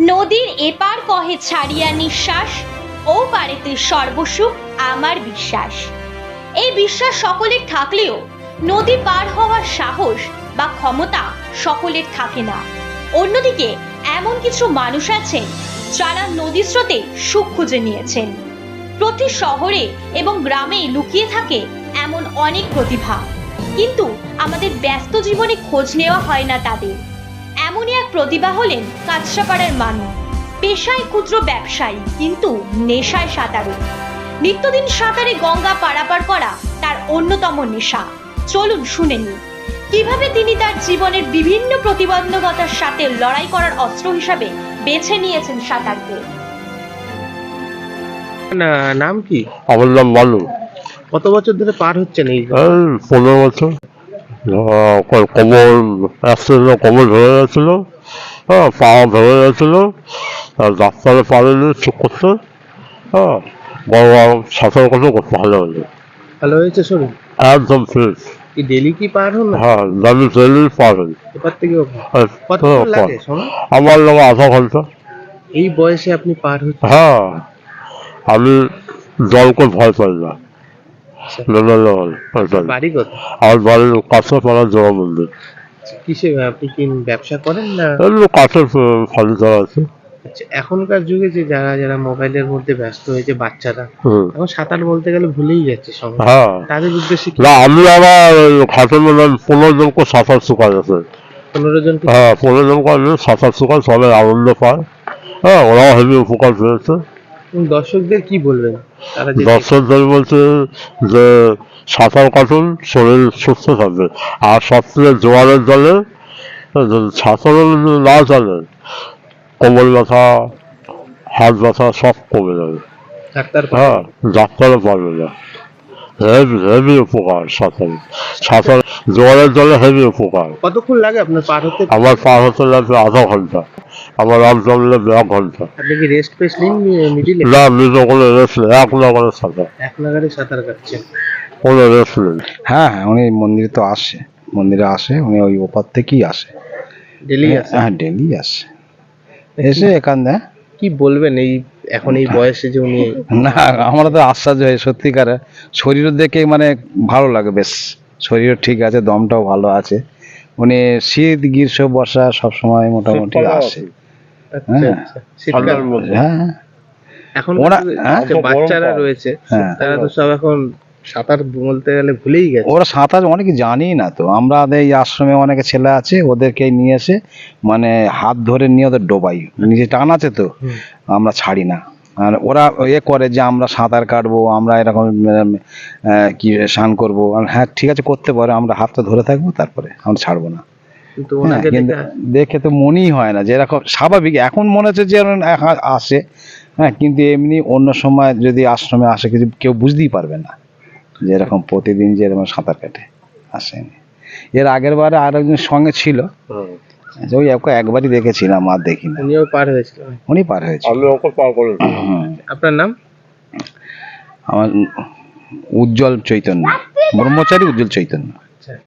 নদীর এপার কহে ছাড়িয়া নিঃশ্বাস, ও পারেতে সর্বসুখ আমার বিশ্বাস। এই বিশ্বাস সকলের থাকলেও নদী পার হওয়ার সাহস বা ক্ষমতা সকলের থাকে না। অন্যদিকে এমন কিছু মানুষ আছেন যারা নদী স্রোতে সুখ খুঁজে নিয়েছেন। প্রতি শহরে এবং গ্রামে লুকিয়ে থাকে এমন অনেক প্রতিভা। কিন্তু আমাদের ব্যস্ত জীবনে খোঁজ নেওয়া হয় না তাদের। এমনই এক প্রতিভা হলেন কাছড়াপাড়ার মানুষ পেশায় ক্ষুদ্র ব্যবসায়ী কিন্তু নেশায় সাঁতারু। নিত্যদিন সাঁতারে গঙ্গা পারাপার করা তার অন্যতম নেশা। চলুন শুনে নিন কীভাবে তিনি তার জীবনের বিভিন্ন প্রতিবন্ধকতার সাথে লড়াই করার অস্ত্র হিসাবে বেছে নিয়েছেন সাঁতারকে? না নাম কি? বালু কত বছর ধরে পার হচ্ছেন এই পনেরো বছর। কোমর অ্যাক্সিডেন্টে কোমর ধরে গেছিল হ্যাঁ পা ধরে গেছিল আর ডাক্তারে পারেনি ঠিক করতে হ্যাঁ বড় সাঁতার কথা করতে ভালো হলো ভালো হয়েছে শরীর? একদম ফ্রেশ কি ডেলি কি পার হন হ্যাঁ জানি ডেলি এবার থেকে ওখানে। হ্যাঁ, সময় আমার লাগে আধা ঘণ্টা। এই বয়সে আপনি পার হচ্ছেন? হ্যাঁ আমি জলকে ভয় পাই না। লেভেল লেভেল বাড়ি কত আমার বাড়ির কাছে পাড়া জোড়া মন্দির। কিসে আপনি কি ব্যবসা করেন না? এগুলো কাঠের আছে। আচ্ছা, এখনকার যুগে যে যারা যারা মোবাইলের মধ্যে ব্যস্ত হয়েছে বাচ্চারা এখন সাঁতার বলতে গেলে ভুলেই যাচ্ছে হ্যাঁ। তাদের উদ্দেশ্যে না আমি আবার খাটের মধ্যে পনেরো জনকে সাঁতার শুকাই আছে। পনেরো জনকে হ্যাঁ পনেরো জনকে আমি সাঁতার শুকাই সবাই আনন্দ পায়। হ্যাঁ ওরাও হেভি উপকার পেয়েছে। দর্শকদের কি বলবেন? তারা যে দর্শকদের বলছে যে সাঁতার কাটুন শরীর সুস্থ থাকবে। আর সবচেয়ে জোয়ারের জলে সাঁতার না জানেন কোমর ব্যথা হাত ব্যথা সব কমে যাবে। ডাক্তার হ্যাঁ ডাক্তারও পারবে না। হেভি হেভি উপকার সাঁতার সাঁতার জোয়ারের জলে হেভি উপকার। কতক্ষণ লাগে আপনার পার হতে? আমার পার হতে লাগবে আধা ঘণ্টা। আমার আপ জমলে এক ঘণ্টা। আপনি কি রেস্ট পেয়েছিলেন মিডিলে না নিজে কোনো রেস্ট নেই এক নাগারে সাঁতার। এক নাগারে সাঁতার কাটছেন। কোনো রেস্ট নেই। হ্যাঁ হ্যাঁ উনি মন্দিরে তো আসে। মন্দিরে আসে উনি ওই ওপার থেকেই আসে। ডেলি আছে হ্যাঁ ডেলি আসে। এসে এখান দেয়। কি বলবেন এই এখন এই বয়সে যে উনি না আমরা তো আশ্চর্য হয়ে সত্যিকারে। শরীর দেখে মানে ভালো লাগে বেশ। শরীর ঠিক আছে দমটাও ভালো আছে। উনি শীত গ্রীষ্ম বর্ষা সব সময় মোটামুটি আসে। আচ্ছা হ্যাঁ। আচ্ছা মধ্যে। হ্যাঁ। এখন ওরা- হ্যাঁ? বাচ্চারা রয়েছে হ্যাঁ। তারা তো সব এখন সাঁতার বলতে গেলে ভুলেই গেছে। ওরা সাঁতার অনেকে জানি না তো। আমরা এই আশ্রমে অনেকে ছেলে আছে ওদেরকে নিয়ে এসে মানে হাত ধরে নিয়ে ওদের ডোবাই। নিজে টান আছে তো আমরা ছাড়ি না। আর ওরা এ করে যে আমরা সাঁতার কাটবো আমরা এরকম কি স্নান করব। হ্যাঁ ঠিক আছে করতে পারে আমরা হাতটা ধরে থাকব তারপরে আমরা ছাড়বো না। কিন্তু হ্যাঁ, দেখে দেখে তো মনেই হয় না যে এরকম স্বাভাবিক। এখন মনে হচ্ছে যে আসে। হ্যাঁ কিন্তু এমনি অন্য সময় যদি আশ্রমে আসে কিছু কেউ বুঝতেই পারবে না। যে এরকম প্রতিদিন যেরকম সাঁতার কাটে আসেনি। এর আগের বারে আর একজন সঙ্গে ছিল। যে ওই ওকে একবারই দেখেছিলাম আর দেখিনি। উনিও পার হয়েছিল উনি পার হয়েছিল। আমি ওকে পার। আপনার নাম? আমার উজ্জ্বল চৈতন্য। ব্রহ্মচারী উজ্জ্বল চৈতন্য।